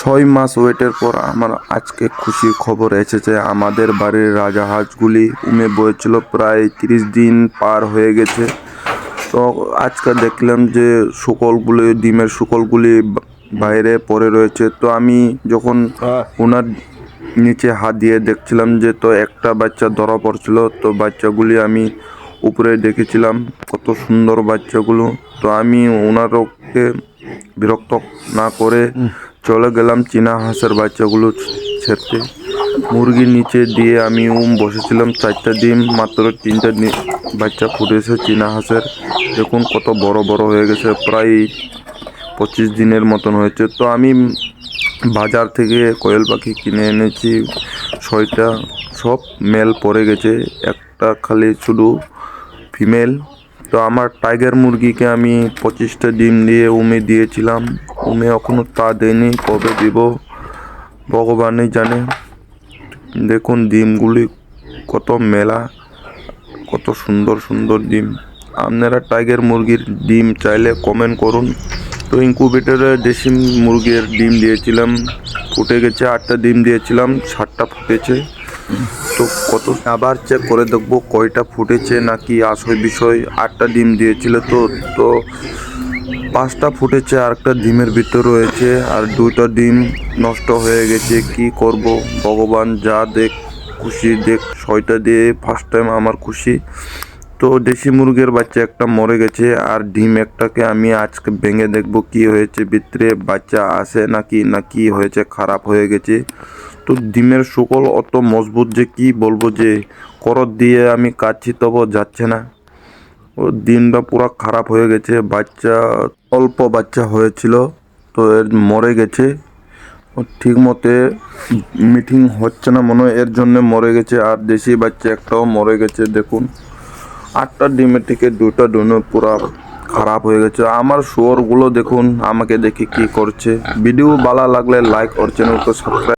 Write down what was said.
ছয় মাস ওয়েটের পর আমার আজকে খুশির খবর এসেছে। আমাদের বাড়ির রাজাহাঁসগুলি উমে বয়েছিল প্রায় তিরিশ দিন পার হয়ে গেছে। তো আজকে দেখলাম যে শুকলগুলি ডিমের শুকলগুলি বাইরে পড়ে রয়েছে। তো আমি যখন ওনার নিচে হাত দিয়ে দেখছিলাম যে তো একটা বাচ্চা ধরা পড়ছিল তো বাচ্চাগুলি আমি উপরে দেখেছিলাম কত সুন্দর বাচ্চাগুলো। তো আমি ওনারকে বিরক্ত না করে চলে গেলাম চীনা হাঁসের বাচ্চাগুলো ছেড়তে। মুরগির নিচে দিয়ে আমি উম বসেছিলাম, চারটা ডিম, মাত্র তিনটা বাচ্চা ফুটেছে চীনা হাঁসের। দেখুন কত বড় বড় হয়ে গেছে, প্রায় পঁচিশ দিনের মতন হয়েছে। তো আমি বাজার থেকে কোয়েল পাখি কিনে এনেছি, ছয়টা, সব মেল পড়ে গেছে, একটা খালি শুধু ফিমেল। তো আমার টাইগার মুরগিকে আমি পঁচিশটা ডিম দিয়ে উমে দিয়েছিলাম। উমে এখনও তা দেয়নি কবে দিব, ভগবানই জানে। দেখুন ডিমগুলি কত মেলা, কত সুন্দর সুন্দর ডিম। আপনারা টাইগার মুরগির ডিম চাইলে কমেন্ট করুন। তো ইনকুবেটরে দেশি মুরগির ডিম দিয়েছিলাম, ফুটে গেছে, আটটা ডিম দিয়েছিলাম ষাটটা ফুটেছে। তো কত আবার চেক করে দেখব কয়টা ফুটেছে, নাকি আসল বিষয় আটটা ডিম দিয়েছিল তো তো পাঁচটা ফুটেছে আর একটা ডিমের ভিতর রয়েছে, আর দুইটা ডিম নষ্ট হয়ে গেছে। কি করব? ভগবান যা দেখ, খুশি দেখ, ছয়টা দিয়ে ফার্স্ট টাইম আমার খুশি। তো দেশি মুরগির বাচ্চা একটা মরে গেছে, আর ডিম একটাকে আমি আজকে ভেঙে দেখব কি হয়েছে ভিতরে। বাচ্চা আসে নাকি, না কি হয়েছে, খারাপ হয়ে গেছে। তো ডিমের শুকল অত মজবুত যে কি বলব যে করত দিয়ে আমি কাটছি তবু যাচ্ছে না। দিনটা পুরো খারাপ হয়ে গেছে, বাচ্চা, অল্প বাচ্চা হয়েছিল, তো এর মরে গেছে। ঠিক মতে মিটিং হচ্ছে না মনে হয়, এর জন্য মরে গেছে, আর দেশি বাচ্চা একটাও মরে গেছে, দেখুন। আটটা ডিমের থেকে দুটো ডিমে পুরো খারাপ হয়ে গেছে। আমার শুয়োরগুলো দেখুন, আমাকে দেখে কি করছে। ভিডিও ভালো লাগলে লাইক আর চ্যানেলকে সাবস্ক্রাইব